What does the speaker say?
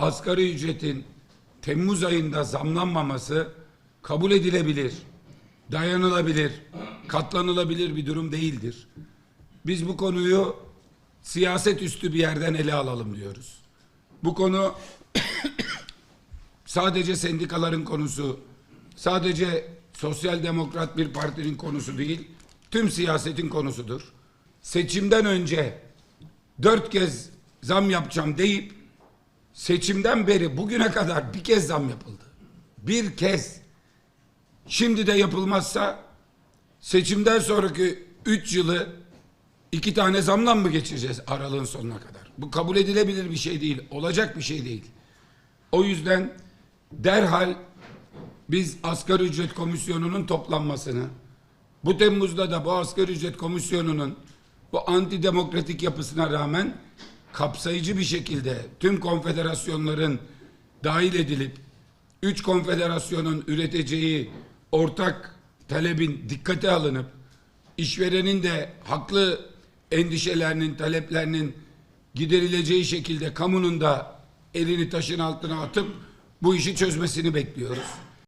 asgari ücretin Temmuz ayında zamlanmaması kabul edilebilir, dayanılabilir, katlanılabilir bir durum değildir. Biz bu konuyu siyaset üstü bir yerden ele alalım diyoruz. Bu konu sadece sendikaların konusu, sadece sosyal demokrat bir partinin konusu değil, tüm siyasetin konusudur. Seçimden önce dört kez zam yapacağım deyip seçimden beri bugüne kadar bir kez zam yapıldı. Bir kez. Şimdi de yapılmazsa seçimden sonraki üç yılı iki tane zamla mı geçireceğiz aralığın sonuna kadar? Bu kabul edilebilir bir şey değil. Olacak bir şey değil. O yüzden derhal biz asgari ücret komisyonunun toplanmasını, bu Temmuz'da da bu asgari ücret komisyonunun bu antidemokratik yapısına rağmen kapsayıcı bir şekilde tüm konfederasyonların dahil edilip üç konfederasyonun üreteceği ortak talebin dikkate alınıp işverenin de haklı endişelerinin, taleplerinin giderileceği şekilde kamunun da elini taşın altına atıp bu işi çözmesini bekliyoruz.